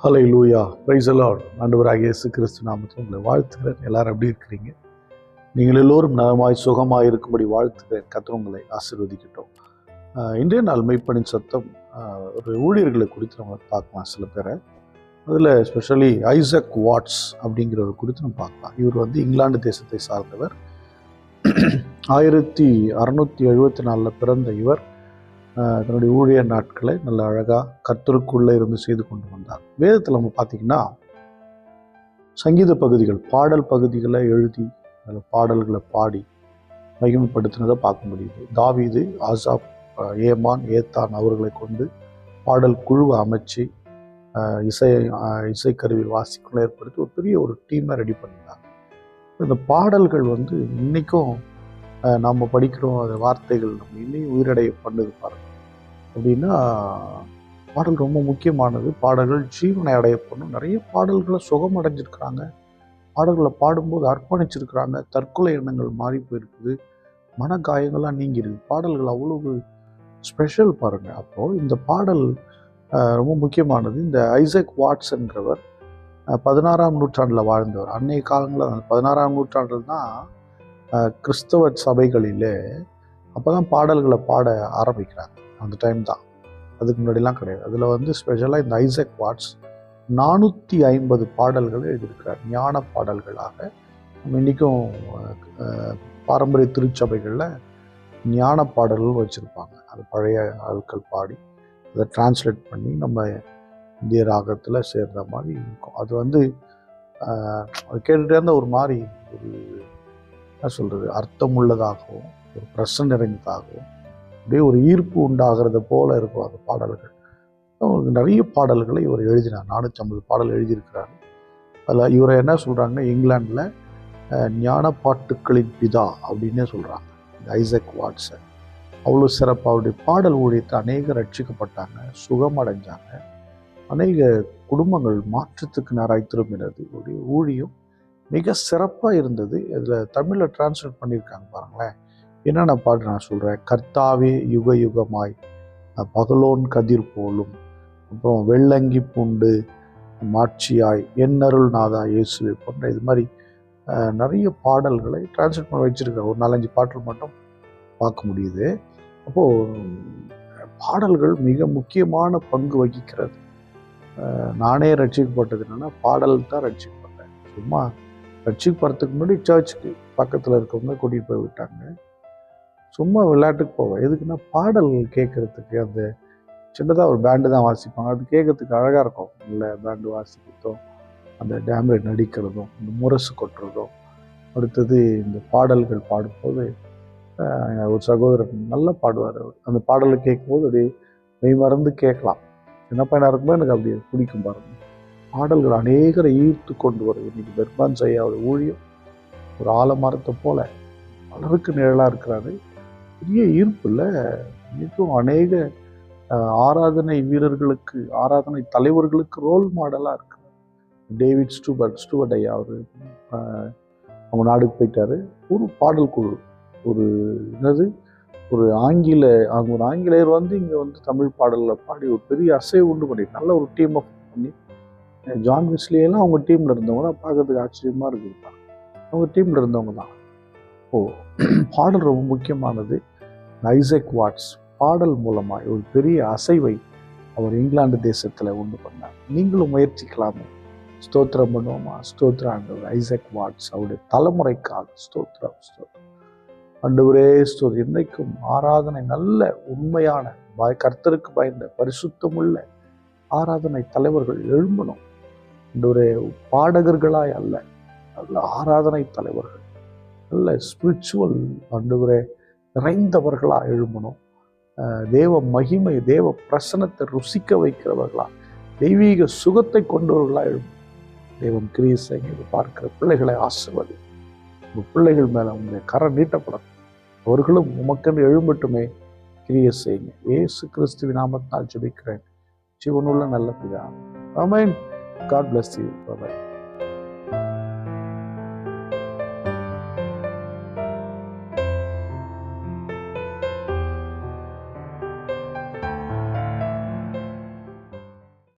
ஹலை லூயா price allot ஆண்டவராக இயேசு கிறிஸ்து நாமத்தில் உங்களை வாழ்த்துக்கிறேன் எல்லாரும் எப்படி இருக்கிறீங்க? நீங்கள் எல்லோரும் நலமாய் சுகமாக இருக்கும்படி வாழ்த்துக்கிறேன் கர்த்தர் உங்களை ஆசீர்வதிக்கட்டும். இன்றைய நாள் மெய்ப்பனின் சத்தம் ஒரு ஊழியர்களை குறித்து நம்ம பார்க்கலாம் சில பேரை. அதில் ஸ்பெஷலி ஐசக் வாட்ஸ் அப்படிங்கிறவர் குறித்து நம்ம பார்க்கலாம். இவர் வந்து இங்கிலாந்து தேசத்தை சார்ந்தவர். ஆயிரத்தி அறநூற்றி எழுபத்தி நாலில் பிறந்த இவர். தன்னுடைய ஊழிய நாட்களை நல்ல அழகாக கர்த்தருக்குள்ளே இருந்து செய்து கொண்டு வந்தார். வேதத்தில் நம்ம பார்த்தீங்கன்னா சங்கீத பகுதிகள் பாடல் பகுதிகளை எழுதி அதில் பாடல்களை பாடி மகிமைப்படுத்தினதை பார்க்க முடியுது. தாவீது ஆசாப் ஏமான் ஏத்தான் அவர்களை கொண்டு பாடல் குழுவை அமைச்சு இசை இசைக்கருவி வாசிக்குள்ள ஏற்படுத்தி ஒரு பெரிய ஒரு டீமை ரெடி பண்ணியிருந்தாங்க இந்த பாடல்கள் வந்து இன்றைக்கும் நம்ம படிக்கிறோம் அந்த வார்த்தைகள் நம்ம இன்னும் உயிரடைய பண்ணுது பாருங்க. அப்படின்னா பாடல் ரொம்ப முக்கியமானது. பாடல்கள் ஜீவனை அடைய பண்ணும் நிறைய பாடல்களை சுகம் அடைஞ்சிருக்கிறாங்க. பாடல்களை பாடும்போது அர்ப்பணிச்சிருக்கிறாங்க. தற்கொலை எண்ணங்கள் மாறி போயிருக்குது. மன காயங்களாக நீங்கிருக்கு பாடல்கள் அவ்வளவு ஸ்பெஷல் பாருங்க. அப்போது இந்த பாடல் ரொம்ப முக்கியமானது. இந்த ஐசக் வாட்ஸ்ன்றவர் என்றவர் பதினாறாம் நூற்றாண்டில் வாழ்ந்தவர். அன்னைய காலங்களில் பதினாறாம் நூற்றாண்டில் தான் கிறிஸ்தவ சபைகளிலே அப்போ தான் பாடல்களை பாட ஆரம்பிக்கிறாங்க. அந்த டைம் தான். அதுக்கு முன்னாடிலாம் கிடையாது. அதில் வந்து ஸ்பெஷலாக இந்த ஐசக் வாட்ஸ் நானூற்றி ஐம்பது பாடல்கள் எழுதியிருக்கிறார். ஞான பாடல்களாக. நம்ம இன்றைக்கும் பாரம்பரிய திருச்சபைகளில் ஞான பாடல்கள் வச்சுருப்பாங்க. அது பழைய ஆட்கள் பாடி அதை டிரான்ஸ்லேட் பண்ணி நம்ம இந்திய ராகத்தில் சேர்ந்த மாதிரி இருக்கும். அது வந்து அது கேட்டுகிட்டே இருந்தால் ஒரு மாதிரி ஒரு என்ன சொல்கிறது அர்த்தமுள்ளதாகவும் ஒரு பிரசன் நிறைந்ததாகவும் அப்படியே ஒரு ஈர்ப்பு உண்டாகிறது போல இருக்கும் அந்த பாடல்கள். அவருக்கு நிறைய பாடல்களை இவர் எழுதினார். நானூற்றி ஐம்பது பாடல் எழுதியிருக்கிறார். அதில் இவரை என்ன சொல்கிறாங்கன்னா இங்கிலாண்டில் ஞான பாட்டுக்களின் பிதா அப்படின்னே சொல்கிறாங்க இந்த ஐசக் வாட்ஸை. அவ்வளோ சிறப்பு அவருடைய பாடல் ஊழியத்தை அநேக ரட்சிக்கப்பட்டாங்க சுகம் அடைஞ்சாங்க அநேக குடும்பங்கள் மாற்றத்துக்கு நேராய் திரும்பினது. இவருடைய ஊழியம் மிக சிறப்பாக இருந்தது. இதில் தமிழில் டிரான்ஸ்லேட் பண்ணியிருக்காங்க பாருங்களேன். என்னென்ன பாட்டு நான் சொல்கிறேன் கர்த்தாவே யுக யுகமாய். பகலோன் கதிர் போலும். அப்புறம் வெள்ளங்கி பூண்டு மாட்சியாய். என்னருள் நாதா இயேசுவை போன்ற இது மாதிரி நிறைய பாடல்களை டிரான்ஸ்லேட் பண்ணி வச்சுருக்கேன் ஒரு நாலஞ்சு பாடல் மட்டும் பார்க்க முடியுது. அப்போது பாடல்கள் மிக முக்கியமான பங்கு வகிக்கிறது. நானே ரட்சிக்கப்பட்டது என்னென்னா பாடல் தான் ரட்சிக்கப்பட்டேன் சும்மா ரட்சிக்கப்படுறதுக்கு முன்னாடி சர்ச்சுக்கு பக்கத்தில் இருக்கவங்க கூட்டிகிட்டு போய் விட்டாங்க. சும்மா விளையாட்டுக்கு போவேன் எதுக்குன்னா பாடல் கேட்குறதுக்கு அந்த சின்னதாக ஒரு பேண்டு தான் வாசிப்பாங்க. அது கேட்கறதுக்கு அழகாக இருக்கும். இல்லை பேண்டு வாசிக்கிறதும் அந்த டேம்ரேட் நடிக்கிறதும் இந்த முரசு கொட்டுறதும் அடுத்தது இந்த பாடல்கள் பாடும்போது ஒரு சகோதரர் நல்லா பாடுவார் அவர். அந்த பாடலை கேட்கும்போது அப்படியே மெய் மறந்து கேட்கலாம். சின்ன பையனாக இருக்கும்போது எனக்கு அப்படி பிடிக்கும் பாருங்க. பாடல்கள் அநேகரை ஈர்த்து கொண்டு வரும். இன்னைக்கு பெர்மான் சையாவோட ஊழியம் ஒரு ஆலமரத்தை போல பலருக்கு நிழலாக இருக்கிறாரு. பெரிய ஈர்ப்பில் இன்னைக்கும் அநேக ஆராதனை வீரர்களுக்கு ஆராதனை தலைவர்களுக்கு ரோல் மாடலாக இருக்கு. டேவிட் ஸ்டூபர்ட் ஸ்டூவர்ட் ஐயா அவர் அவங்க நாடுக்கு போயிட்டாரு. ஒரு பாடல் குழு. ஒரு என்னது? ஒரு ஆங்கில அவங்க ஒரு ஆங்கிலேயர் வந்து இங்கே வந்து தமிழ் பாடலில் பாடி ஒரு பெரிய அசைவு உண்டு பண்ணி நல்ல ஒரு டீம் அப் பண்ணி ஜான் விஸ்லியெல்லாம் அவங்க டீமில் இருந்தவங்க தான். பார்க்கறதுக்கு ஆச்சரியமாக இருக்குது. அவங்க டீமில் இருந்தவங்க தான். அப்போது பாடல் ரொம்ப முக்கியமானது. ஐசக் வாட்ஸ் பாடல் மூலமாக ஒரு பெரிய அசைவை அவர் இங்கிலாந்து தேசத்தில் உண்டு பண்ணார். நீங்களும் முயற்சிக்கலாமே. ஸ்தோத்திரம் பண்ணுவோமா? ஸ்தோத்திரம் ஆண்டவர். ஐசக் வாட்ஸ் அவருடைய தலைமுறைக்காக ஸ்தோத்திரம் ஸ்தோத்ரம் ஆண்டவரே ஸ்தோத் இன்றைக்கும் ஆராதனை நல்ல உண்மையான பய- கர்த்தருக்கு பயந்த பரிசுத்தமுள்ள ஆராதனை தலைவர்கள் எழும்பணும். ஆண்டவரே பாடகர்களாய் அல்ல நல்ல ஆராதனை தலைவர்கள். நல்ல ஸ்பிரிச்சுவல் ஆண்டவரே நிறைந்தவர்களாக எழும்பணும். தேவ மகிமை தேவ பிரசனத்தை ருசிக்க வைக்கிறவர்களா தெய்வீக சுகத்தை கொண்டவர்களாக எழும்பணும். தெய்வம் கிரீசை செய்யுங்க பார்க்கிற பிள்ளைகளை ஆசிர்வதி. உங்கள் பிள்ளைகள் மேலே உங்களுடைய கரம் நீட்டப்படும் அவர்களும் உமக்கென்று எழும்பட்டுமே. கிரிய செய்யுங்க ஏசு கிறிஸ்து நாமத்தினால் ஜெபிக்கிறேன். ஜீவனுள்ள நல்ல பிதா. ஆமென். God bless you bye